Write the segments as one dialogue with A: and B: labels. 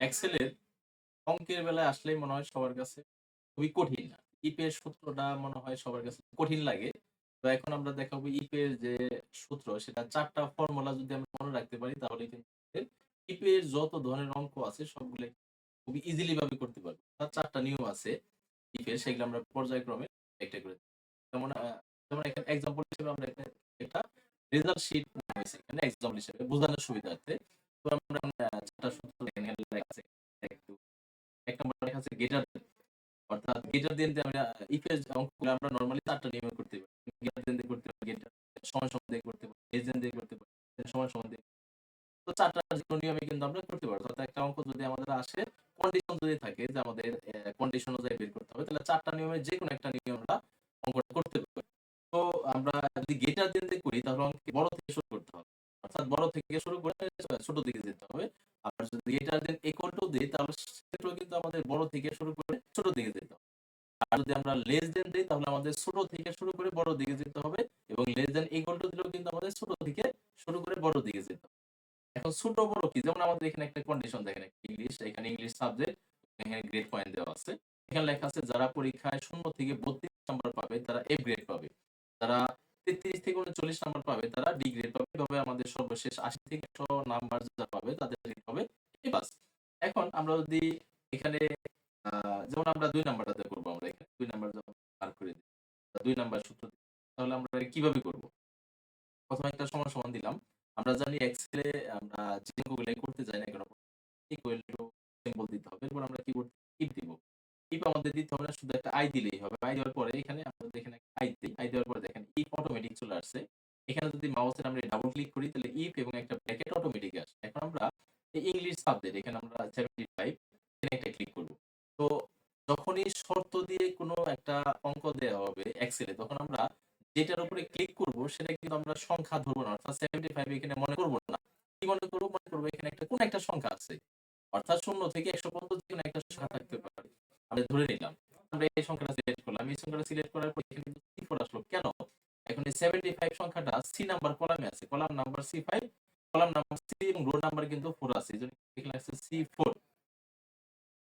A: এক্সেলের অঙ্কের বেলায় আসলেই মনে হয় সবার কাছে খুবই কঠিন না। ইফ-এর সূত্রটা মনে হয় সবার কাছে কঠিন লাগে। তো এখন আমরা দেখাবো ইফ-এর যে সূত্র, সেটা চারটা ফর্মুলা যদি আমরা মনে রাখতে পারি, তাহলে কিন্তু ইফ-এর যত ধরনের অঙ্ক আছে সবগুলাই খুবই ইজিলি ভাবে করতে পারব। তার ৪ টা নিয়ম আছে ইফ-এর সেগুলো আমরা পর্যায়ক্রমে একটা করে যেমন যেমন এখানে এক্সাম্পল হিসেবে আমরা একটা রেজাল্ট শিট এখানে এক্সাম্পল হিসেবে বোঝানোর সুবিধার্থে। তো আমরা আ ৪ টা সূত্র আছে। একটু ১ নম্বরে লেখা আছে গ্রেটার অর্থাৎ গ্রেটার দিয়ে আমরা ইফ-এর অঙ্কগুলো আমরা নরমালি ৪ নিয়মে করতে পারি। গ্রেটার দিয়ে করতে পারি, গ্রেটার সমান সমান দিয়ে করতে পারি, লেস দিয়ে করতে পারি, সমান সমান দিয়ে তো ৪ নিয়মে কিন্তু আমরা করতে পারব। অর্থাৎ একটা অঙ্ক যদি আমাদের আসে কন্ডিশন যদি থাকে যে আমাদের কন্ডিশন অনুযায়ী বের করতে হবে তাহলে ৪ টা নিয়মের যেকোনো একটা নিয়ম আমরা অঙ্কটা করতে পারি। তো আমরা যদি গ্রেটার দেন দিয়ে করি তাহলে অঙ্কে বড় থেকে। অর্থাৎ বড় থেকে শুরু করে ছোট দিকে যেতে হবে। আবার যদি গ্রেটার দেন ইকুয়াল টু দেই তাহলে সেক্ষেত্রেও কিন্তু আমাদের বড় থেকে শুরু করে ছোট দিকে যেতে হবে। আর যদি আমরা লেস দেন দেই তাহলে আমাদের ছোট থেকে শুরু করে বড় দিকে যেতে হবে এবং লেস দেন ইকুয়াল টু দিলেও কিন্তু আমাদের ছোট থেকে শুরু করে বড় দিকে যেতে হবে। এখন ছোট বড় কি? যেমন আমাদের এখানে একটা কন্ডিশন দেখেন ইংলিশ, এখানে ইংলিশ সাবজেক্ট, এখানে গ্রেড পয়েন্ট দেওয়া আছে। এখানে লেখা আছে যারা পরীক্ষায় ০ থেকে ৩২ নাম্বার পাবে তারা এ গ্রেড পাবে। যারা ৩৩ থেকে ৩৯ নাম্বার পাবে তারা ডি গ্রেড পাবে। এভাবে আমাদের সর্বশেষ ৮০ থেকে ১০০ নাম্বার যারা পাবে তাদের গ্রেড হবে এ প্লাস। এখন আমরা যদি এখানে যেমন আমরা ২ নাম্বারটাতে করব আমরা এখানে ২ নাম্বার বার করে দিই। দুই নাম্বার সূত্র তাহলে আমরা কীভাবে করব? প্রথমে একটা সমান সমান দিলাম। আমরা জানি এক্সেলে আমরা যে অঙ্কগুলাই করতে যাই না কেন ইকুয়াল টু সিম্বল দিতে হবে। এরপর আমরা কি করব? ইফ দিব। ইফ আমাদের দিতে হবে শুধু একটা আই দিলেই হবে। আই দেওয়ার পরে এখানে আমরা যদি এখানে আই দেই, আই দেওয়ার পরে দেখেন ইফ অটোমেটিক চলে আসছে। এখানে যদি মাউসের আমরা ডাবল ক্লিক করি তাহলে ইফ এবং একটা ব্র্যাকেট অটোমেটিক আসে। এখন আমরা ইংলিশ সাবজেক্ট এখানে আমরা 75 এখানে একটা ক্লিক করব। তো যখনই শর্ত দিয়ে কোনো একটা অঙ্ক দেওয়া হবে এক্সেলে তখন আমরা যেটার উপরে ক্লিক করব সেটা কিন্তু আমরা সংখ্যা ধরবো না। অর্থাৎ 75 এখানে মনে করব না। কি মনে করব মনে করব এখানে একটা কোন একটা সংখ্যা আছে। অর্থাৎ শূন্য থেকে ১০০ পর্যন্ত যেকোনো একটা সংখ্যা থাকতে পারে। আমি ধরে নিলাম। আমরা এই সংখ্যাটা সিলেক্ট করলাম। এই সংখ্যাটা সিলেক্ট করার পর এখানে কিন্তু C4 আসলো। কেন? এখন এই 75 সংখ্যাটা সি নাম্বার কলামে আছে। Column number C5, column number C এবং রো নাম্বার কিন্তু ৪ আছে। এজন্য এখানে আছে C4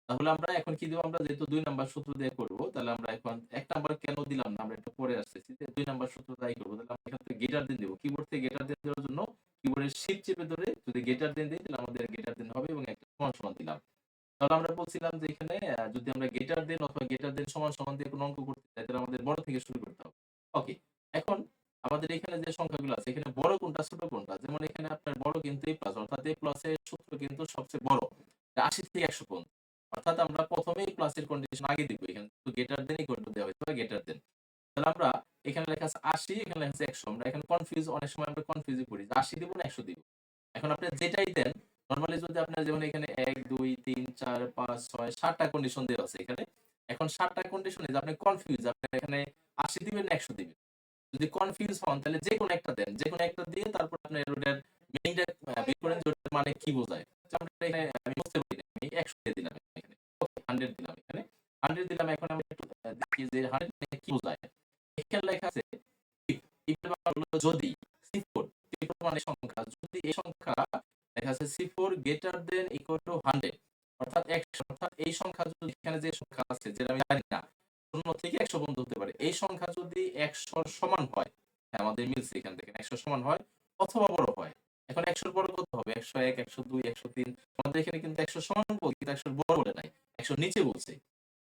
A: তাহলে আমরা এখন কি দিব? আমরা যেহেতু ২ নাম্বার সূত্র দিয়ে করব তাহলে আমরা এখন ১ নাম্বার কেন দিলাম না? আমরা একটু পরে আসতেছি। ২ নাম্বার সূত্র দায়ী করব। তাহলে আমরা এখান থেকে গ্রেটার দেন দিব। কিবোর্ড থেকে গ্রেটার দেন দেওয়ার জন্য কিবোর্ডের শিফট চেপে ধরে যদি গ্রেটার দেন দেই তাহলে আমাদের গ্রেটার দেন হবে এবং একটা সমান সমান দিলাম। তাহলে আমরা বলছিলাম যে এখানে যদি আমরা গ্রেটার দেন অথবা গ্রেটার দেন সমান সমান দিয়ে কোনো অঙ্ক করতে চাই, তাহলে আমাদের বড় থেকে শুরু করতে হবে। ওকে। এখন আমাদের এখানে যে সংখ্যাগুলো আছে, এখানে বড় কোনটা, ছোট কোনটা? যেমন এখানে আপনার বড় কিন্তু এ প্লাস অর্থাৎ এ প্লাস এর সূত্র কিন্তু সবচেয়ে বড়। ৮০ থেকে ১০০ পর্যন্ত। অর্থাৎ আমরা ১ম এই প্লাসের কন্ডিশন আগে দিব এখানে। গ্রেটার দেন ইকুয়াল দেওয়া হয়েছে, বা গ্রেটার দেন। তাহলে আমরা এখানে লেখা আছে ৮০ এখানে লেখা আছে ১০০ আমরা এখানে কনফিউজ অনেক সময় আমরা কনফিউজ যে ৮০ দিব না ১০০ দিব। এখন আপনি যেটাই দেন নরমালি যদি আপনার যেমন এখানে ১, ২, ৩, ৪, ৫, ৬, ৭ টা কন্ডিশন দেওয়া আছে এখানে। এখন ৭ টা কন্ডিশনে যে আপনি কনফিউজ আপনি এখানে ৮০ দিবেন ১০০ দিবেন। যদি কনফিউজ হন তাহলে যেকোনো একটা দেন। যেকোনো একটা দিয়ে তারপর আপনার ওটার বের করেন যে মানে কি বোঝায়। যেমন এখানে আমি বুঝতে পারি না। আমি ১০০ দিয়ে দিলাম এখানে। 100 দিলাম এখানে। 100 দিলাম এখন আমি একটু দেখি যে 100 মানে কি বোঝায়। এখানে লেখা আছে যদি C4, C4 মানে সংখ্যা। যদি এই সংখ্যা লেখা আছে C4 greater than equal two 100 অর্থাৎ ১০০ অর্থাৎ এই সংখ্যা যদি এখানে যে সংখ্যা আছে যেটা আমি জানি না ০ থেকে ১০০ পর্যন্ত হতে পারে। এই সংখ্যা যদি ১০০ সমান হয়, হ্যাঁ আমাদের মিলছে এখান থেকে ১০০ র সমান হয় অথবা বড় হয়। এখন ১০০ র বড় কত হবে? ১০১, ১০২, ১০৩ আমাদের এখানে কিন্তু ১০০ র সমান বলছে কিন্তু ১০০ র বড় বলে নাই। ১০০ র নিচে বলছে।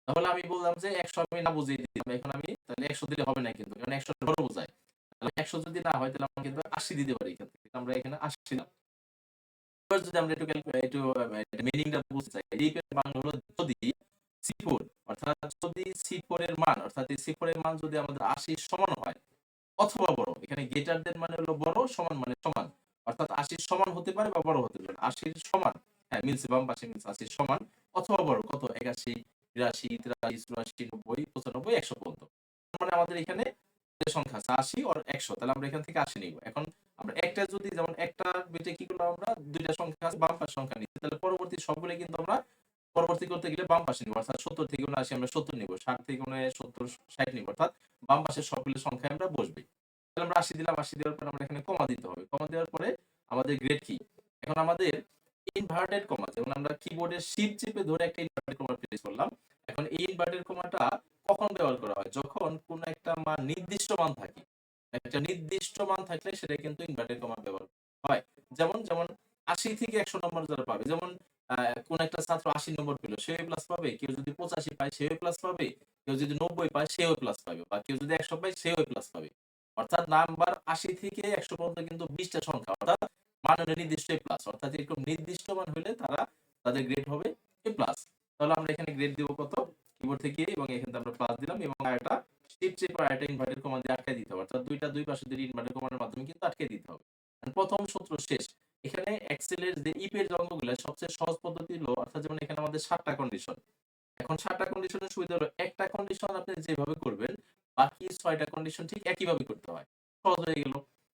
A: তাহলে আমি বললাম যে ১০০ আমি না বুঝিয়ে দিলাম। এখন আমি তাহলে ১০০ দিলে হবে না কিন্তু। কারণ ১০০ বড় বোঝায়। তাহলে ১০০ যদি না হয় তাহলে আমরা কিন্তু ৮০ দিতে পারি এখান থেকে। আমরা এখানে ৮০ দিলাম। যদি আমরা বুঝতে চাই। বাংলা হলো যদি C4 অর্থাৎ যদি C4 এর মান অর্থাৎ এই C4 এর মান যদি আমাদের ৮০ র সমান হয় অথবা বড়। এখানে গ্রেটার দেন মানে হলো বড়, সমান মানে সমান। অর্থাৎ ৮০ র সমান হতে পারে বা বড় হতে পারে। ৮০ র সমান হ্যাঁ মিলছে বাম পাশে মিলছে ৮০ র সমান অথবা বড় কত? ৮১, ৮২, ৮৩, ৮৪, ৯০, ৯৫, ১০০ পর্যন্ত। মানে আমাদের এখানে সংখ্যা আছে ৮০ আর ১০০ তাহলে আমরা এখান থেকে ৮০ নিব। এখন আমরা একটা যদি যেমন ভিতরে কি করলাম আমরা ২ টা সংখ্যা আছে বাম পাশের সংখ্যা নিচ্ছি। তাহলে পরবর্তী সবগুলাই কিন্তু আমরা পরবর্তী করতে গেলে বাম পাশে নিব। অর্থাৎ ৭০ থেকে ৭৯ আমরা ৭০ নিব। ৬০ থেকে ৭০, ৬০ নিব। অর্থাৎ বাম পাশের সবগুলো সংখ্যায় আমরা বসবে। তাহলে আমরা ৮০ দিলাম। ৮০ দেওয়ার পরে আমরা এখানে কমা দিতে হবে। কমা দেওয়ার পরে আমাদের গ্রেড কি? এখন আমাদের ইনভার্টেড কমা যেমন আমরা কিবোর্ডের শিফট চেপে ধরে একটা ইনভার্টেড কমা প্রেস করলাম এখন এই ইনভার্টেড কমাটা কখন ব্যবহার করা হয় যখন কোন একটা মান নির্দিষ্ট মান থাকে একটা নির্দিষ্ট মান থাকলে সেটা কিন্তু ইনভার্টেড কমা ব্যবহার হয়। যেমন যেমন আশি থেকে একশো নম্বর যারা পাবে, যেমন কোন একটা ছাত্র আশি নম্বর পেল, সে প্লাস পাবে, কেউ যদি পঁচাশি পায় সেও প্লাস পাবে, কেউ যদি নব্বই পায় সেও প্লাস পাবে, বা কেউ যদি একশো পায় সেও প্লাস পাবে। অর্থাৎ নাম্বার আশি থেকে একশো পর্যন্ত কিন্তু বিশটা সংখ্যা, অর্থাৎ মান নির্দিষ্ট প্লাস অর্থাৎ এরকম নির্দিষ্ট মান হলে তারা তাদের গ্রেড হবে এ প্লাস তাহলে আমরা এখানে গ্রেড দিব কত? কিবোর্ড থেকে, এবং এখানে আমরা প্লাস দিলাম, এবং আরেকটা শিফট চেপে আরেকটা ইনভার্টেড কমান্ড দিয়ে আটকে দিতে হবে। অর্থাৎ দুইটা দুই পাশে মাধ্যমে কিন্তু আটকে দিতে হবে। প্রথম সূত্র শেষ। এখানে এক্সেলের যে ইপের সবচেয়ে সহজ পদ্ধতি হলো, অর্থাৎ যেমন এখানে আমাদের সাতটা কন্ডিশন এখন সাতটা কন্ডিশনের সুবিধা হলো, একটা কন্ডিশন আপনি যেভাবে করবেন, বাকি ছয়টা কন্ডিশন ঠিক একইভাবে করতে হয়। সহজ হয়ে গেল।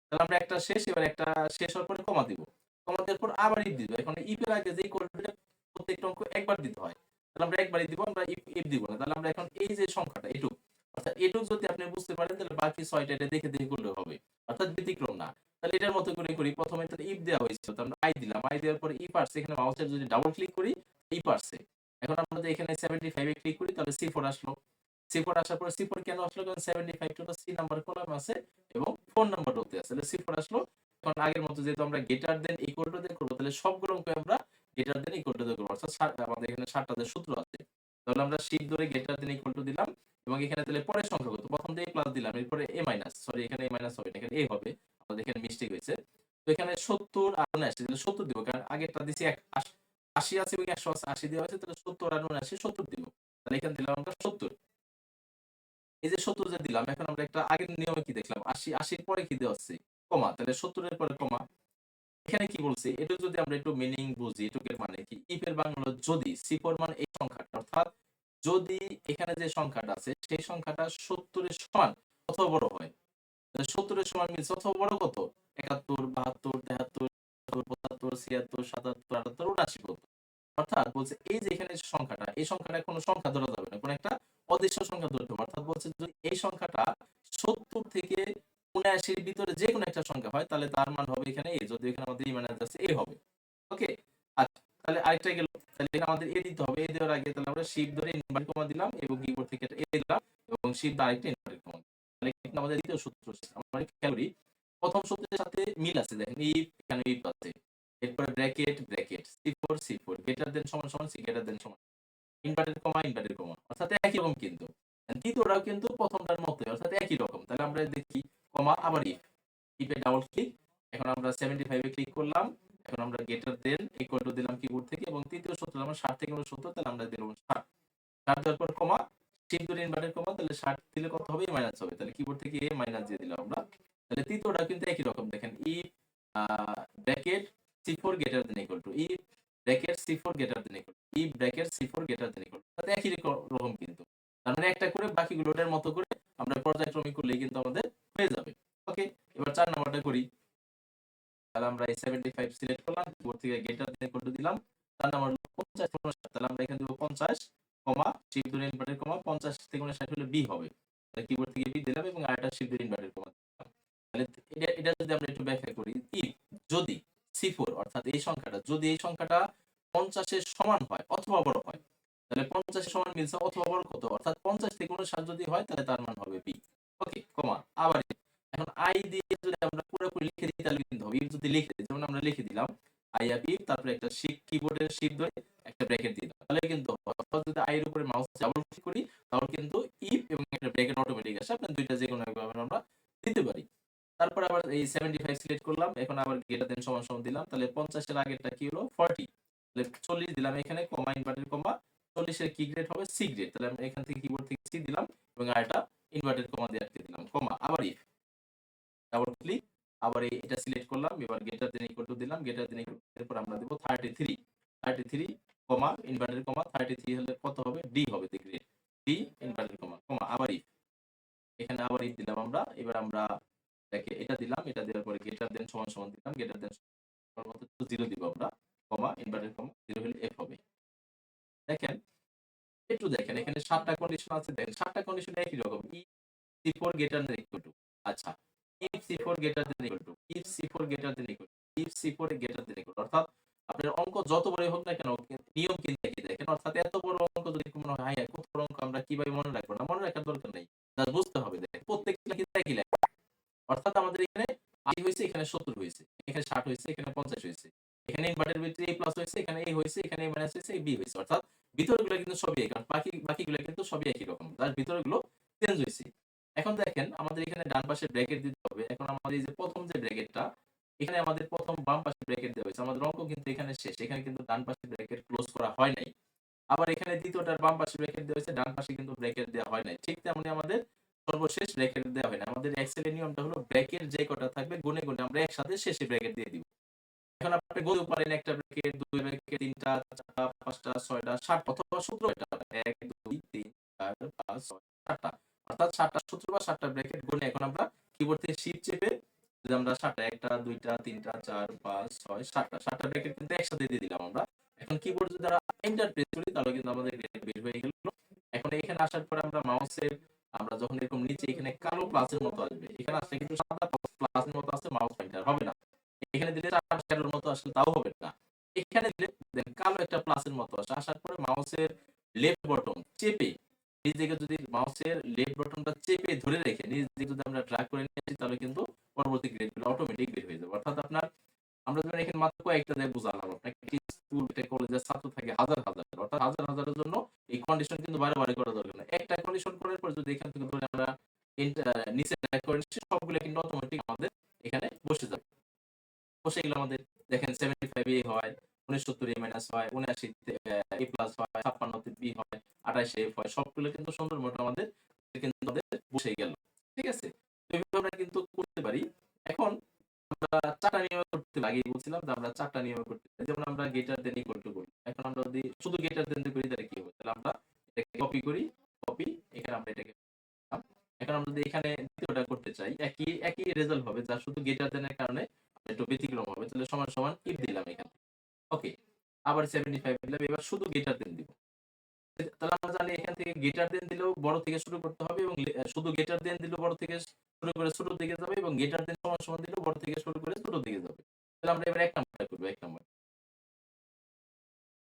A: তাহলে আমরা একটা শেষ, এবার একটা শেষ হওয়ার পরে কমা দিব। কমা দেওয়ার পর আবার ইফ দিব। এখন ইফের আগে যে কোডটা প্রত্যেকটা অঙ্ক একবার দিতে হয়। তাহলে আমরা একবারই দিব, আমরা ইফ দিব না। তাহলে আমরা এখন এই যে সংখ্যাটা, এটুক। অর্থাৎ এটুক যদি আপনি বুঝতে পারেন, তাহলে বাকি ছয়টা এটা দেখে দেখে করলে হবে। অর্থাৎ ব্যতিক্রম না। তাহলে এটার মতো করে করি। প্রথমে তো ইফ দেওয়া হয়েছিল তো আমরা আই দিলাম। আই দেওয়ার পর ইফ আসছে, এখানে মাউসের যদি ডাবল ক্লিক করি ইফ আসছে। এখন যদি এখানে সেভেন্টি ফাইভে ক্লিক করি, তাহলে সি ফোর আসলো। সি ফোর আসার পর সি ফোর কেন আসলো? কারণ সেভেন্টি ফাইভ টা সি নাম্বার কলাম আছে এবং ফোন নাম্বার হতে আছে। তাহলে সি ফোর আসলো। এখন আগের মতো যেহেতু আমরা গেটার দেন ইকুয়াল টু দেন করব, তাহলে সবগুলো অঙ্ক আমরা গেটার দেন ইকুয়াল টু দেন করব। অর্থাৎ আমাদের এখানে সাতটা যে সূত্র আছে, তাহলে আমরা শিট ধরে গেটার দেন ইকুয়াল টু দিলাম। এবং এখানে তাহলে পরের সংখ্যা কত? প্রথম দিয়ে প্লাস দিলাম, এরপরে এ মাইনাস সরি এখানে এ মাইনাস হবে না, এখানে এ হবে। আমাদের এখানে মিস্টেক হয়েছে। তো এখানে সত্তর আর উনআশি, তাহলে সত্তর দিব, কারণ আগেরটা দিছি এক আশি আছে এবং একশো আছে, আশি দেওয়া আছে, তাহলে সত্তর আর উনআশি, সত্তর দিব। তাহলে এখানে দিলাম আমরা সত্তর। এই যে সত্তর যে দিলাম, এখন আমরা একটা আগের নিয়মে কি দেখলাম? আশি, আশির পরে কি দেওয়া আছে? কমা, তাহলে সত্তরের পরে কমা। এখানে কি বলছে? এটা যদি আমরা একটু মিনিং বুঝি, এটুকের মানে কি? ইফের বাংলা যদি সিপর মান এই সংখ্যাটা, অর্থাৎ যদি এখানে যে সংখ্যাটা আছে, সেই সংখ্যাটা সত্তরের সমান অথবা বড় হয়? সত্তরের সমান মিলছে অথবা বড় কত? একাত্তর, বাহাত্তর, তেহাত্তর পঁচাত্তর, ছিয়াত্তর, সাতাত্তর, আটাত্তর, উনআশি পর্যন্ত অর্থাৎ বলছে এই যে এখানে সংখ্যাটা, এই সংখ্যাটা কোনো সংখ্যা ধরা যাবে না, কোনো একটা অদৃশ্য সংখ্যা ধরতে হবে। অর্থাৎ বলছে যদি এই সংখ্যাটা সত্তর থেকে উনআশির ভিতরে যে কোনো একটা সংখ্যা হয়, তাহলে তার মান হবে এখানে এ যদি এখানে আমাদের ইমান আছে, এ হবে। তাহলে আরেকটা গেল। তাহলে আমাদের এ দিতে হবে। এ দেওয়ার আগে তাহলে আমরা শিফট ধরে ইনভার্ট কমা দিলাম এবং কিবোর্ড থেকে এ দিলাম এবং শিফট আরেকটা ইনভার্ট কমা তাহলে এখানে আমাদের দ্বিতীয় সূত্র। আমরা খেয়াল করি। প্রথম সূত্রের সাথে মিল আছে। দেখেন ইফ এখানে ইফ আছে। এরপরে bracket bracket C four C four greater than সমান সমান সি গ্রেটার দেন সমান। ইনভার্টেড কমা ইনভার্টেড কমা অর্থাৎ একই রকম কিন্তু। দ্বিতীয়টাও কিন্তু প্রথমটার মতোই, অর্থাৎ একই রকম। তাহলে আমরা দেখি কমা আবার ইফ ইফে ডাবল ক্লিক এখন আমরা সেভেন্টি ফাইভে ক্লিক করলাম। এখন আমরা গেটার দেন ইকুয়াল টু দিলাম কিবোর্ড থেকে এবং তৃতীয় সূত্র আমরা ষাট থেকে আমরা সত্তর, তাহলে আমরা দিলাম ষাট। ষাট দেওয়ার পর কমা শিফট ধরে ইনভার্টেড কমা তাহলে ষাট দিলে কত হবে? মাইনাস হবে। তাহলে কিবোর্ড থেকে এ মাইনাস দিয়ে দিলাম আমরা। তাহলে তৃতীয়টা কিন্তু একই রকম। দেখেন E bracket C four greater than equal to E bracket C four greater than equal E bracket C four greater than equal তাহলে একই রকম- রকম কিন্তু। তার মানে একটা করে বাকিগুলোটার মতো করে আমরা পর্যায়ক্রমিক করলেই কিন্তু আমাদের হয়ে যাবে। ওকে এবার চার নাম্বারটা করি। তাহলে আমরা এই সেভেন্টি ফাইভ সিলেক্ট করলাম কিবোর্ড থেকে গেটার দেন ইকুয়াল দিলাম। চার নাম্বার পঞ্চাশ উনষাট তাহলে আমরা এখানে দিব পঞ্চাশ কমা শিফট ধরে ইনভার্টেড কমা পঞ্চাশ থেকে উনষাট হলে বি হবে। তাহলে কিবোর্ড থেকে বি দিলাম এবং আরেকটা শিফট ধরে ইনভার্টেড কমা তাহলে এটা এটা যদি আমরা একটু ব্যাখ্যা করি ই যদি সি ফোর অর্থাৎ এই সংখ্যাটা, যদি এই সংখ্যাটা পঞ্চাশের সমান হয় অথবা বড় হয়, তাহলে পঞ্চাশের সমান মিলছে অথবা বড় কত? অর্থাৎ পঞ্চাশ থেকে উনষাট যদি হয়, তাহলে তার মান হবে বি ওকে কমা, আবার এখন। আই দিয়ে যদি আমরা পুরোপুরি লিখে দিই, তাহলে হবে যদি লিখে যেমন আমরা লিখে দিলাম, আই তারপরে একটা শিপ কিবোর্ডের শিপ ধরে একটা ব্র্যাকেট দিলাম তাহলে কিন্তু যদি আই এর উপরে মাউস ডাবল ক্লিক করি, তাহলে কিন্তু ইফ এবং একটা ব্র্যাকেট অটোমেটিক আসে। আপনার দুইটা যে কোনো একভাবে আমরা দিতে পারি। তারপর আবার এই সেভেন্টি ফাইভ সিলেক্ট করলাম। এখন আবার গেটার দেন সমান সমান দিলাম। তাহলে পঞ্চাশের আগেরটা কি হলো? ফর্টি তাহলে চল্লিশ দিলাম এখানে কমা ইনভার্টেড কমা চল্লিশের কি গ্রেড হবে? সি গ্রেড তাহলে আমরা এখান থেকে কিবোর্ড থেকে সি দিলাম এবং আরেকটা ইনভার্টেড কমা দিয়ে আটকে দিলাম। কমা আবার ইফ ডাবল ক্লিক আবার এটা সিলেক্ট করলাম, এবার গেটার দেন ইকুয়াল টু দিলাম গেটার দেন equal to এরপর আমরা দেব thirty three thirty three comma inverted comma thirty three হলে কত হবে? ডি হবে the grade D inverted comma comma আবার ইফ এখানে আবার ইফ দিলাম আমরা, এবার আমরা এটাকে এটা দিলাম, এটা দেওয়ার পরে গেটার দেন সমান সমান দিলাম গেটার দেন জিরো দিব আমরা। কমা ইনভার্টেড কমা জিরো হলে এফ হবে। দেখেন, একটু দেখেন, এখানে সাতটা কন্ডিশন আছে, দেখেন, সাতটা কন্ডিশন একই রকম। E C four greater than equal to আচ্ছা C four greater than equal to if C four greater than equal if C four greater than অর্থাৎ আপনার অঙ্ক যত বড়ই হোক না কেন নিয়ম কিন্তু একই দেখেন অর্থাৎ এত বড় অঙ্ক যদি মনে হয় কত বড় অঙ্ক আমরা কীভাবে মনে রাখব না? মনে রাখার দরকার নেই। জাস্ট বুঝতে হবে। দেখেন প্রত্যেকটা কিন্তু একই লেখা? অর্থাৎ আমাদের এখানে আশি হয়েছে, এখানে সত্তর হয়েছে, এখানে ষাট হয়েছে, এখানে পঞ্চাশ হয়েছে, এখানে ইনভার্টের ভিতরে এ প্লাস হয়েছে, এখানে এ হয়েছে, এখানে মাইনাস হয়েছে বি হয়েছে। অর্থাৎ ভিতরগুলো কিন্তু সবই একই বাকি বাকিগুলো কিন্তু সবই একই রকম। তার ভিতরগুলো চেঞ্জ হয়েছে। এখন দেখেন আমাদের এখানে ডান পাশে ব্র্যাকেট দিতে হবে। এখন আমাদের এই যে প্রথম যে ব্র্যাকেটটা, এখানে আমাদের প্রথম বাম পাশে ব্র্যাকেট দেওয়া হয়েছে। আমাদের অঙ্ক কিন্তু এখানে শেষ। এখানে কিন্তু ডান পাশে ব্র্যাকেট ক্লোজ করা হয় নাই। আবার এখানে দ্বিতীয়টার বাম পাশে ব্র্যাকেট দেওয়া হয়েছে, ডান পাশে কিন্তু ব্র্যাকেট দেওয়া হয় নাই। ঠিক তেমনি আমাদের সর্বশেষ ব্র্যাকেট দেওয়া হয় না আমাদের এক্সেলের নিয়মটা হলো ব্র্যাকেট যে কটা থাকবে গুনে গুনে আমরা একসাথে শেষে ব্র্যাকেট দিয়ে দিব। এখন আপনি বলতে পারেন একটা ব্র্যাকেট, দুই ব্র্যাকেট, তিনটা, চারটা, পাঁচটা, ছয়টা সাত অথবা সূত্র এটা। এক, দুই, তিন, চার, পাঁচ, ছয়, সাতটা। অর্থাৎ সাতটা সূত্র বা সাতটা ব্র্যাকেট গুনে এখন আমরা কিবোর্ড থেকে শিফট চেপে যদি আমরা সাতটা, একটা, দুইটা, তিনটা, চার, পাঁচ, ছয়, সাতটা সাতটা ব্র্যাকেট কিন্তু একসাথে দিয়ে দিলাম আমরা। এখন কিবোর্ড যদি আমরা এন্টার প্রেস করি, তাহলে কিন্তু আমাদের ব্র্যাকেট বের হয়ে গেল। এখন এখানে আসার পরে আমরা মাউসের আমরা যখন এরকম নিচে এখানে কালো প্লাসের মতো আসবে, এখানে আসলে কিন্তু সাদা প্লাসের মতো আছে মাউস পয়েন্টার হবে না। এখানে দিলে শ্যাডোর মতো আসলে তাও হবে না। এখানে দিলে কালো একটা প্লাসের মতো আসে। আসার পরে মাউসের লেফট বটন চেপে নিজ দিকে যদি মাউসের লেফট বটনটা চেপে ধরে রেখে নিজ দিকে যদি আমরা ড্রাগ করে নিয়ে আসি, তাহলে কিন্তু পরবর্তী গ্রেডগুলো অটোমেটিক বের হয়ে যাবে। অর্থাৎ আপনার, আমরা যখন এখানে মাত্র কয়েকটা দিয়ে বুঝালাম আপনাকে স্কুল কলেজের ছাত্র থাকে হাজার হাজার অর্থাৎ হাজার হাজারের জন্য এই কন্ডিশন কিন্তু বারে বারে করা দরকার না। একটা কন্ডিশন করার পর যদি এখান থেকে ধরে আমরা নিচে ড্রাগ করে নিচ্ছি, সবগুলো কিন্তু অটোমেটিক আমাদের এখানে বসে যাবে। বসে গেলে আমাদের দেখেন সেভেন্টি ফাইভ এ হয় উনিশসত্তর এ মাইনাস হয় উনআশি এ প্লাস হয়, ছাপ্পান্নতে বি হয়। আঠাশে হয় সবগুলো কিন্তু সুন্দর মতো আমাদের কিন্তু আমাদের বসে গেল। ঠিক আছে? এইভাবে আমরা কিন্তু করতে পারি। এখন আমরা চারটা নিয়ম করতে আগে বলছিলাম যে আমরা চারটা নিয়ম করতে পারি। যেমন আমরা গেটার দেন ইকুয়াল টু করি। এখন আমরা যদি শুধু গেটার দেন করি, তাহলে কি হবে? তাহলে আমরা কপি করি কপি এখানে আমরা এটাকে এখন আমরা যদি এখানে দ্বিতীয়টা করতে চাই, একই একই রেজাল্ট হবে, যা শুধু গেটার দেনের কারণে একটু ব্যতিক্রম হবে। তাহলে সমান সমান ইফ দিলাম এখানে। ওকে আবার সেভেন্টি ফাইভ দিলাম, এবার শুধু গেটার দেন দিব। তাহলে আমরা জানি এখান থেকে গেটার দেন দিলেও বড় থেকে শুরু করতে হবে এবং শুধু গেটার দেন দিলেও বড় থেকে শুরু করে ছোট দিকে যাবে এবং গেটার দেন সমান সমান দিলেও বড় থেকে শুরু করে ছোট দিকে যাবে। তাহলে আমরা এবার এক নাম্বারটা করব, এক নাম্বার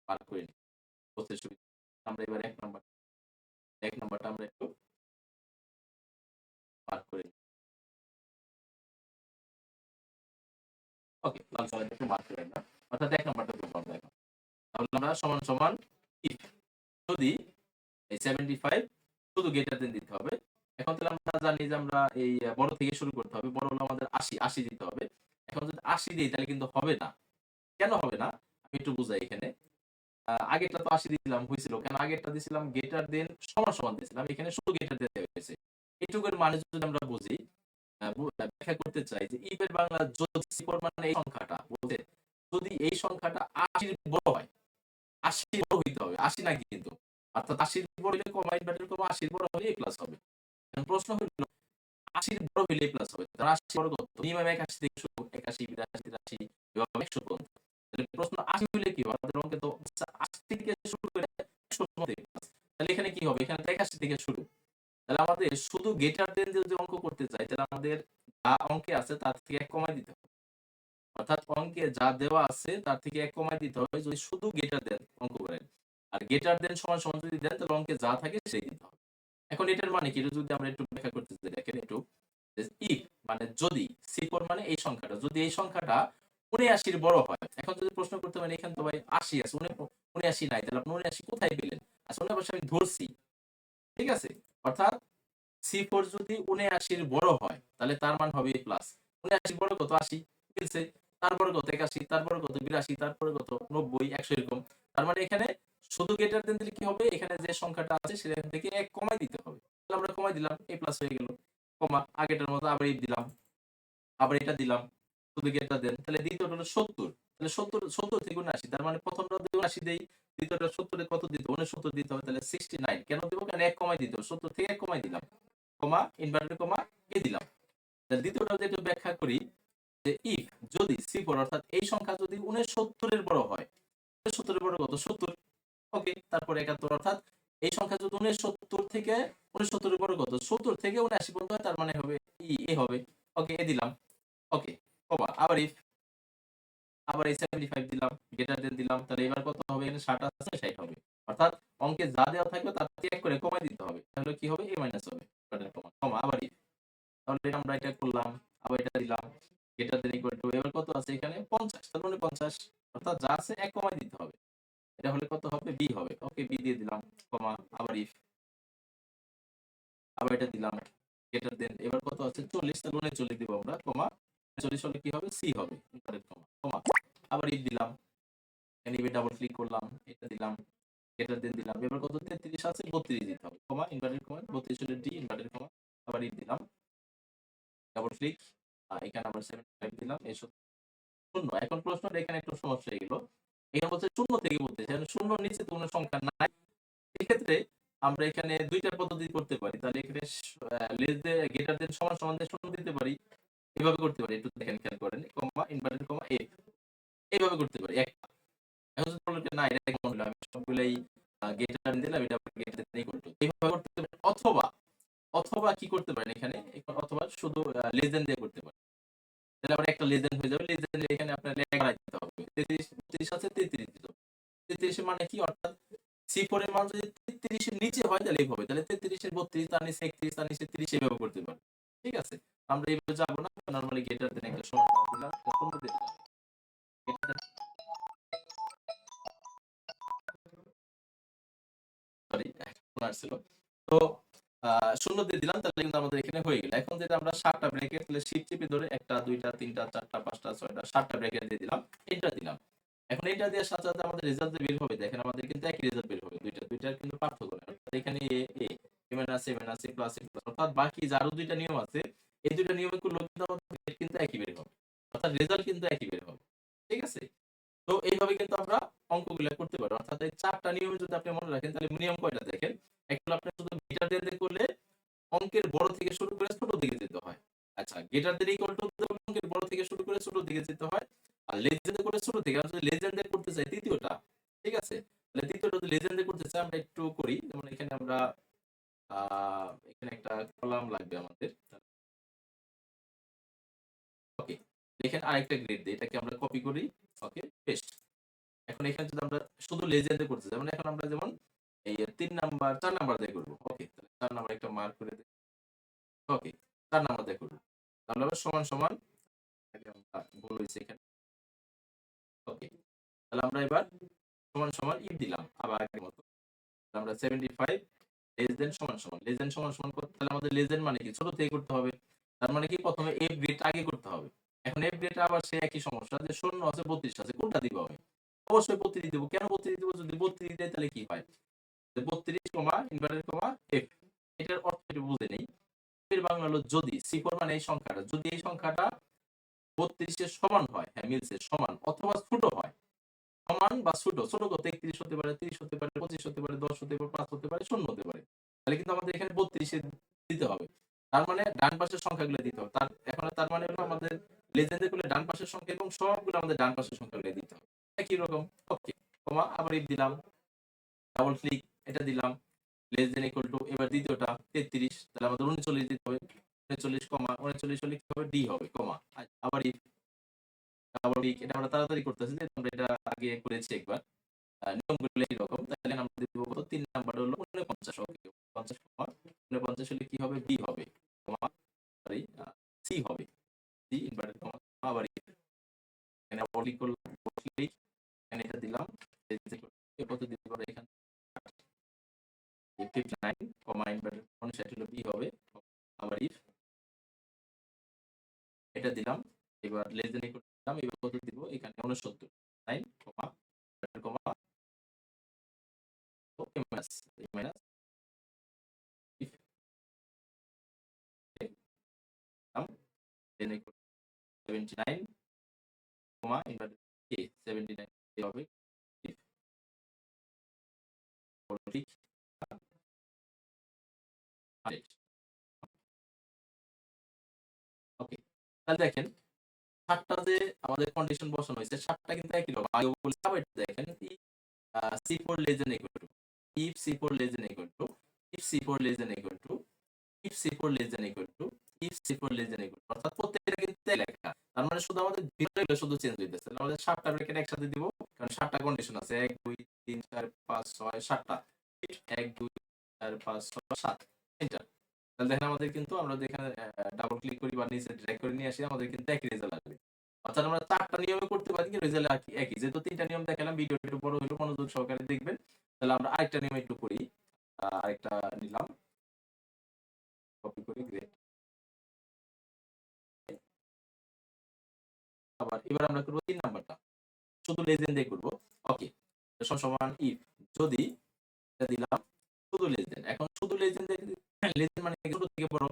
A: পার করে বুঝতে সুবিধা আমরা এবার এক নাম্বার এক নাম্বারটা আমরা একটু পার করে ওকে লাল কালার একটু মার্ক করে না অর্থাৎ এক নাম্বারটা করব আমরা এখন। তাহলে আমরা সমান সমান ইফ যদি এই সেভেন্টি ফাইভ শুধু গেটার দেন দিতে হবে। এখন তাহলে আমরা জানি যে আমরা এই বড় থেকে শুরু করতে হবে, বড় হলো আমাদের আশি আশি দিতে হবে। এখন যদি আশি দিই তাহলে কিন্তু হবে না। কেন হবে না? আমি একটু বুঝাই এখানে। আগেরটা তো আশি দিয়েছিলাম হয়েছিল। কেন আগেরটা দিয়েছিলাম গেটার দেন সমান সমান দিয়েছিলাম এখানে শুধু গেটার দেন হয়েছে। এইটুকুর মানে যদি আমরা বুঝি ব্যাখ্যা করতে চাই যে ইবের বাংলা যদি মানে এই সংখ্যাটা বলতে, যদি এই সংখ্যাটা আশির বড় হয় আশি বড় হইতে হবে, আশি না কিন্তু। অর্থাৎ আশির বড় কমা আশির বড় হলে প্লাস হবে। প্রশ্ন হইল, আশির বড় হইলে প্লাস হবে। আশি বড় কত? মিনিমাম একাশি একাশি, বিরাশি, তিরাশি এবং একশো পর্যন্ত প্রশ্ন আশি হইলে কি হবে? আমাদের অঙ্কে তো আশি থেকে শুরু করে একশো তাহলে এখানে কি হবে? এখানে একাশি থেকে শুরু। তাহলে আমাদের শুধু গেটার দেন যদি অঙ্ক করতে চাই, তাহলে আমাদের যা অঙ্কে আছে তার থেকে এক কমাই দিতে হবে। অর্থাৎ অঙ্কে যা দেওয়া আছে, তার থেকে এক কমাই দিতে হবে যদি শুধু গেটার দেন অঙ্ক করেন আর গেটার দেন সমান সমান যদি দেন, তাহলে অঙ্কে যা থাকে সেই দিতে হবে। এখন এটার মানে কি? যদি আমরা একটু ব্যাখ্যা করতে চাই, দেখেন একটু। ইফ মানে যদি সিপর মানে এই সংখ্যাটা। যদি এই সংখ্যাটা উনআশির বড় হয়, এখন যদি প্রশ্ন করতে পারেন, এখানে তো ভাই আশি আছে উনআশি নাই, তাহলে আপনি উনআশি কোথায় পেলেন? আসলে অবশ্য আমি ধরছি। ঠিক আছে? অর্থাৎ সি ফোর যদি উনআশির বড় হয়, তাহলে তার মান হবে প্লাস উনআশির বড় কত? আশি। মিলছে? তারপরে কত? একাশি, তারপরে কত? বিরাশি, তারপরে কত? নব্বই, একশো এরকম। তার মানে এখানে শুধু গেটার দেন দিলে কি হবে? এখানে যে সংখ্যাটা আছে সেখান থেকে এক কমাই দিতে হবে। তাহলে আমরা কমাই দিলাম এ প্লাস হয়ে গেল। কমা আগেটার মতো আবার এই দিলাম। আবার এটা দিলাম। শুধু গেটার দেন তাহলে দ্বিতীয়টা হলো সত্তর। তাহলে সত্তর সত্তর থেকে উনআশি। তার মানে প্রথমটা যদি উনআশি দেই, দ্বিতীয়টা সত্তরে কত দিতে হবে? উনসত্তর দিতে হবে। তাহলে সিক্সটি নাইন কেন দেবো? কেন এক কমাই দিতে হবে। সত্তর থেকে এক কমাই দিলাম। কমা ইনভার্টার কমা এ দিলাম। দ্বিতীয়টা যদি একটু ব্যাখ্যা করি। যে ইফ যদি সি ফোর অর্থাৎ এই সংখ্যা যদি উনসত্তরের বড় হয় উনসত্তরের বড় কত? সত্তর। ওকে তারপরে একাত্তর, অর্থাৎ এই সংখ্যা যদি উনসত্তর থেকে উনসত্তরের বড় কত? সত্তর থেকে উনআশি পর্যন্ত হয়, তার মানে হবে ই এ হবে। ওকে এ দিলাম। ওকে কমা, আবার ইফ আবার এই সেভেন্টি ফাইভ দিলাম গ্রেটার দেন দিলাম, তাহলে এবার কত হবে? এখানে ষাট আছে, ষাট হবে। অর্থাৎ অঙ্কে যা দেওয়া থাকবে, তার এক করে কমাই দিতে হবে, তাহলে কি হবে? এ মাইনাস হবে। কমা, আবার if। তাহলে আমরা এটা করলাম, আবার এটা দিলাম। গ্রেটার দেন ইকুয়াল টু এবার কত আছে এখানে? পঞ্চাশ। তাহলে মানে পঞ্চাশ, অর্থাৎ যা আছে এক কমাই দিতে হবে। এটা হলে কত হবে? বি হবে। ওকে বি দিয়ে দিলাম, কমা, আবার ইফ আবার এটা দিলাম গ্রেটার দেন এবার কত আছে? চল্লিশ। তাহলে উনচল্লিশ দিব আমরা, কমা। চল্লিশ হলে কি হবে? সি হবে কমা কমা। আবার ইফ দিলাম। এনিবে ডাবল ক্লিক করলাম, এটা দিলাম গ্রেটার দেন দিলাম। এবার কত? তেত্রিশ আছে, বত্রিশ দিতে হবে। কমা ইনভার্টেড কমা, বত্রিশ হলে ডি ইনভার্টেড কমা, আবার ইফ দিলাম। ডাবল ক্লিক এখানে আবার সেভেন ফাইভ দিলাম, এই শূন্য। এখন এখানে একটু সমস্যা এখানে বলছে শূন্য থেকে বলতেছে নিচে কোনো সংখ্যা নাই। আমরা এখানে দুইটা পদ্ধতি করতে পারি। তাহলে এখানে লেস দে গ্রেটার দেন সমান সমান শূন্য দিতে পারি। এভাবে করতে পারি। একটু দেখেন, খেয়াল করেন। কমা ইনভার্টেড কমা এ এইভাবে করতে পারি। একটা এখন যদি না, এটা কেমন হলো? আমি সবগুলাই গ্রেটার দিলাম, এটা গ্রেটার দেন টু এইভাবে করতে পারি। অথবা অথবা কি করতে পারেন এখানে? অথবা শুধু লেজেন্ড দিয়ে করতে পারেন। তাহলে আবার একটা লেজেন্ড হয়ে যাবে। লেজেন্ড এখানে আপনার লেখা দিতে হবে। তেত্রিশ বত্রিশ আছে, তেত্রিশ দিল তেত্রিশ মানে কি? অর্থাৎ সি ফোর এর মান যদি তেত্রিশের নিচে হয়, তাহলে এইভাবে। তাহলে তেত্রিশের বত্রিশ, তার নিচে একত্রিশ, তার নিচে তিরিশ এইভাবে করতে পারব ঠিক আছে? আমরা এইভাবে যাব না। নর্মালি গেটার দেন একটা সময় দিলাম। একটা দিয়ে দিলাম। সরি আসছিল। তো শূন্য দিয়ে দিলাম, তাহলে কিন্তু আমাদের এখানে হয়ে গেল। এখন যেটা আমরা সাতটা ব্র্যাকেট তাহলে শিপ চেপে ধরে একটা, দুইটা, তিনটা, চারটা, পাঁচটা, ছয়টা, সাতটা ব্র্যাকেট দিয়ে দিলাম এটা দিলাম। এখন এটা দেওয়ার সাথে সাথে আমাদের রেজাল্ট বের হবে। দেখেন আমাদের কিন্তু একই রেজাল্ট বের হবে, দুইটা দুইটার কিন্তু পার্থক্য নেই। অর্থাৎ এখানে A A A minus A minus A plus plus অর্থাৎ বাকি যে আরও দুইটা নিয়ম আছে, এই দুইটা নিয়মে করলে কিন্তু আমাদের কিন্তু একই বের হবে। অর্থাৎ রেজাল্ট কিন্তু একই বের হবে। ঠিক আছে? তো এইভাবে কিন্তু আমরা অঙ্কগুলো করতে পারি। অর্থাৎ এই চারটা নিয়মে যদি আপনি মনে রাখেন, তাহলে নিয়ম কয়টা দেখেন একটা হলো আপনি শুধু গিটার দিয়ে করলে অঙ্কের বড় থেকে শুরু করে ছোট দিকে যেতে হয় আচ্ছা গেটার দিয়ে ইকুয়াল টু অঙ্কের বড় থেকে শুরু করে ছোট দিকে যেতে হয়। আর লেজেন্ডে করে ছোট থেকে, আমরা লেজেন্ডে করতে চাই, তৃতীয়টা, ঠিক আছে? তাহলে তৃতীয়টা লেজেন্ডে করতে চাই, আমরা একটু করি। যেমন এখানে আমরা এখানে একটা কলাম লাগবে আমাদের। ওকে দেখেন আরেকটা গ্রেড দিই এটাকে আমরা কপি করি। ওকে পেস্ট এখন এখানে যদি আমরা শুধু লেজেন্ডে করতে চাই মানে এখন আমরা যেমন এই তিন নাম্বার, চার নাম্বার দিয়ে করব। ওকে তাহলে চার নাম্বার একটা মার্ক করে দিই। ওকে চার নাম্বার দিয়ে করব। তাহলে আবার সমান। সমান ভুল হয়েছে এখানে। ওকে তাহলে আমরা এবার সমান সমান ইফ দিলাম আবার আগের মতো। আমরা সেভেন্টি ফাইভ লেস দেন সমান সমান। লেস দেন সমান সমান করতে তাহলে আমাদের লেস দেন মানে কি? ছোট থেকে করতে হবে। তার মানে কি? প্রথমে এফ গ্রেড আগে করতে হবে। এখন এফ গ্রেড আবার সে একই সমস্যা যে শূন্য আছে, বত্রিশ আছে, কোনটা দিব আমি? অবশ্যই বত্রিশ দিব। কেন বত্রিশ দিব? যদি বত্রিশ দেয় তাহলে কি হয়? বত্রিশ কমা ইনভার্টার কমা এফ এটার অর্থ বুঝে নেই। বাংলা হলো যদি, সি ফোর মানে এই সংখ্যাটা। যদি এই সংখ্যাটা বত্রিশের সমান হয় হ্যাঁ মিলছে, সমান, অথবা ছোট হয়, সমান বা ছোট ছোট কত একত্রিশ হতে পারে, তিরিশ হতে পারে, পঁচিশ হতে পারে, দশ হতে পারে, পাঁচ হতে পারে, শূন্য হতে পারে। তাহলে কিন্তু আমাদের এখানে বত্রিশে দিতে হবে। তার মানে ডান পাশের সংখ্যাগুলো দিতে হবে। তার এখন তার মানে হলো আমাদের লেজেন্ডে করলে ডান পাশের সংখ্যা এবং সবগুলো আমাদের ডান পাশের সংখ্যাগুলো দিতে হবে। একই রকম। ওকে কমা আবার ইফ দিলাম। ডাবল ক্লিক এটা দিলাম। লেস দেন ইকুয়াল টু এবার দ্বিতীয়টা তেত্রিশ, তাহলে আমাদের উনচল্লিশ দিতে হবে। উনচল্লিশ কমা, উনচল্লিশ হলে কি হবে? ডি হবে, কমা। আবার ইফ ডাবল ক্লিক এটা আমরা তাড়াতাড়ি করতেছি যে আমরা এটা আগে করেছি একবার। নিয়মগুলো এইরকম, তাহলে আমরা দিব কত? তিন নাম্বার হলো উনপঞ্চাশ ওকে পঞ্চাশ কমা, উনপঞ্চাশ হলে কি হবে? বি হবে, কমা সরি সি হবে। সি ইনভার্টেড কমা, আবার if। এখানে আবার ক্লিক এখানে এটা দিলাম এই কত দিতে পারে এখানে এটা দিলাম, এবার লেস দেন ইকুয়াল দিলাম, এবার কত দিব? এখানে উনসত্তর nine comma comma minus minus then equal seventy nine comma inverted কে সেভেন্টি নাইন হবে ঠিক তাহলে দেখেন, সাতটা যে আমাদের কন্ডিশন বসানো হয়েছে, সাতটা কিন্তু একই রকম। আগে বলছি এটা দেখেন C four less than equal to if C four less than equal to if C four less than equal to if C four less than equal to if C four less than equal অর্থাৎ প্রত্যেকটা কিন্তু এক লেখা। তার মানে শুধু আমাদের ভিতরে শুধু চেঞ্জ হইতেছে। আমাদের সাতটা ব্র্যাকেট একসাথে দিব? কারণ সাতটা কন্ডিশন আছে। এক, দুই, তিন, চার, পাঁচ, ছয়, সাতটা। এক, দুই, চার, পাঁচ, ছয়, সাত। তিনটা তাহলে দেখেন আমাদের কিন্তু আমরা যেখানে ডাবল ক্লিক করি বা নিচে ড্র্যাগ করে নিয়ে আসি, আমাদের কিন্তু একই রেজাল্ট আসবে। অর্থাৎ আমরা চারটা নিয়মে করতে পারি, কিন্তু রেজাল্ট একই। যেহেতু তিনটা নিয়ম দেখালাম ভিডিও একটু বড় হলো মনোযোগ সহকারে দেখবেন। তাহলে আমরা আরেকটা নিয়ম একটু করি আরেকটা নিলাম। কপি করি গ্রেড আবার এবার আমরা করব তিন নাম্বারটা। শুধু লেজেন্ড দিয়ে করব। ওকে সমান ইফ যদি দিলাম, শুধু লেজেন্ড এখন শুধু লেজেন্ড লেজেন্ড মানে ছোট থেকে বড়,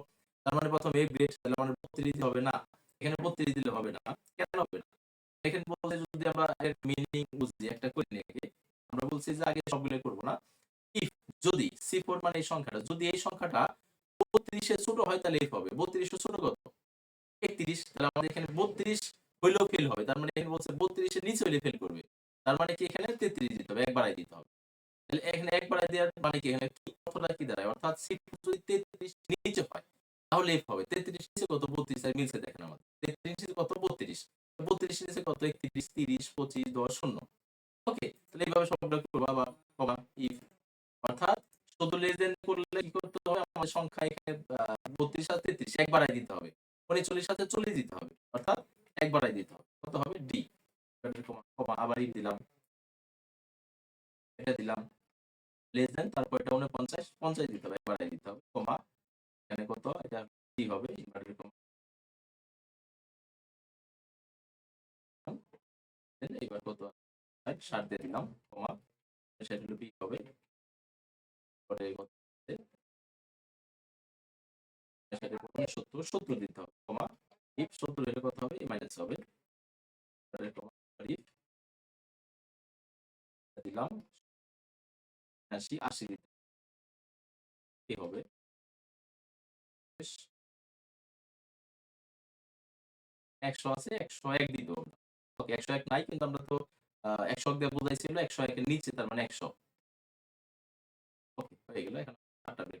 A: তার মানে প্রথমে এ গ্রেড তাহলে মানে বত্রিশ হবে না, এখানে বত্রিশ দিলে হবে না, কেন হবে না? এখানে বলতে যদি আমরা এর মিনিং বুঝি, একটা করে নিয়ে আমরা বলছি যে আগে সবগুলো করব না। ইফ যদি সি ফোর মানে এই সংখ্যাটা, যদি এই সংখ্যাটা বত্রিশের ছোট হয় তাহলে এফ হবে বত্রিশের ছোট কত? একত্রিশ, তাহলে আমাদের এখানে বত্রিশ হইলেও ফেল হবে, তার মানে এখানে বলছে বত্রিশের নিচে হইলে ফেল করবে, তার মানে কি এখানে তেত্রিশ দিতে হবে, এক বাড়াই দিতে হবে। এখানে এক দেওয়ার মানে কি? এখানে কি কি দাঁড়ায়? অর্থাৎ সি যদি তেত্রিশ নিচে হয়, তাহলে এফ হবে। তেত্রিশ নিচে কত? বত্রিশ। আর মিলছে দেখেন আমাদের। তেত্রিশ কত? বত্রিশ। বত্রিশ নিচে কত? একত্রিশ, তিরিশ, পঁচিশ, দশ, শূন্য। ওকে? তাহলে এইভাবে সবটা করব আবার কমা ইফ অর্থাৎ শুধু লেজেন্ড করলে কি করতে হবে? আমাদের সংখ্যা এখানে বত্রিশ আর তেত্রিশ এক বাড়াই দিতে হবে। উনচল্লিশ সাথে চল্লিশ দিতে হবে। অর্থাৎ এক বাড়াই দিতে হবে। কত হবে? ডি আবার ইফ দিলাম। এটা দিলাম। লেস দেন তারপর এটা উনপঞ্চাশ পঞ্চাশ পঞ্চাশ দিতে হবে বাড়াই দিতে হবে, কমা, এখানে কত, এটা কি হবে ইনভার্টেড কমা এবার কত ষাট দিয়ে দিলাম, কমা, সেটা হলো বি হবে, পরে প্রথমে সত্তর সত্তর দিতে হবে, কমা ইফ সত্তর হলে কত হবে মাইনাস হবে দিলাম আশি আশি দিতে হবে? একশো আছে, একশো এক দিতে হবে ওকে, একশো এক নাই, কিন্তু আমরা তো একশো এক দিয়ে বোঝাইছিল, একশো একের নিচে, তার মানে একশো। ওকে, হয়ে গেল, এখন আটটা বের।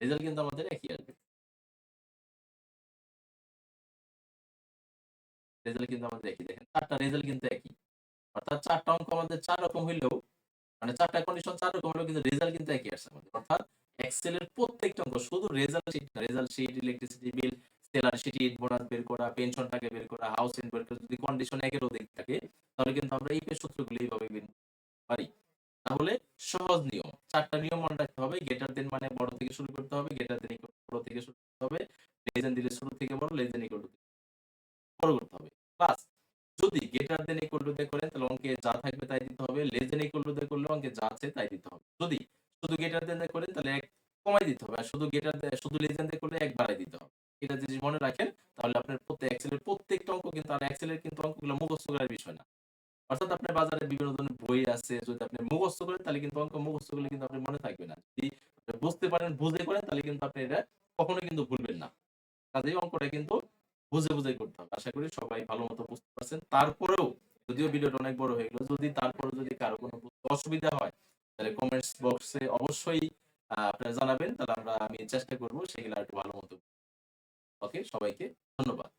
A: রেজাল্ট কিন্তু আমাদের একই আসবে রেজাল্ট কিন্তু আমাদের একই, দেখেন। চারটা রেজাল্ট কিন্তু একই। অর্থাৎ চারটা অঙ্ক আমাদের চার রকম হইলেও মানে চারটা কন্ডিশন চার রকম হলেও কিন্তু রেজাল্ট কিন্তু একই আসছে আমাদের। অর্থাৎ এক্সেল এর প্রত্যেকটা অঙ্ক শুধু result sheet result sheet electricity bill salary sheet bonus বের করা পেনশন টাকা বের করা হাউস রেন্ট বের করা, যদি কন্ডিশন একের অধিক থাকে, তাহলে কিন্তু আমরা এই সূত্রগুলো এইভাবে বের পারি। তাহলে সহজ নিয়ম, চারটা নিয়ম মনে রাখতে হবে গেটার দেন মানে বড় থেকে শুরু করতে হবে গেটার দেন বড় থেকে শুরু করতে হবে লেজেন্ড দিলে শুরু থেকে বড় লেজেন্ড ইকুয়াল বড় করতে হবে। প্লাস যদি গেটার দেন ইকুয়াল টু দিয়ে করেন, তাহলে অঙ্কে যা থাকবে তাই দিতে হবে। লেজেন্ড ইকুয়াল টু দিয়ে করলে অঙ্কে যা আছে তাই দিতে হবে। যদি শুধু গেটার দেন দিয়ে করেন তাহলে এক কমাই দিতে হবে। আর শুধু গেটার শুধু লেজেন্ড দিয়ে করলে এক বাড়াই দিতে হবে। এটা যদি মনে রাখেন, তাহলে আপনার প্রত্যেক এক্সেলের প্রত্যেকটা অঙ্ক কিন্তু, আর এক্সেলের কিন্তু অঙ্কগুলো মুখস্থ করার বিষয় না। অর্থাৎ আপনার বাজারে বিভিন্ন ধরনের বই আছে, যদি আপনি মুখস্থ করেন, তাহলে কিন্তু অঙ্ক মুখস্থ করলে কিন্তু আপনার মনে থাকবে না। যদি আপনি বুঝতে পারেন, বুঝে করেন, তাহলে কিন্তু আপনি এটা কখনো কিন্তু ভুলবেন না। কাজেই অঙ্কটা কিন্তু বুঝে বুঝে করতে হবে। আশা করি সবাই ভালো মতো বুঝতে পারছেন। তারপরেও যদিও ভিডিওটা অনেক বড় হয়ে গেল, যদি তারপরে যদি কারও কোনো অসুবিধা হয়, তাহলে কমেন্টস বক্সে অবশ্যই আপনারা জানাবেন। তাহলে আমরা, আমি চেষ্টা করব সেগুলো একটু ভালো মতো ওকে সবাইকে ধন্যবাদ।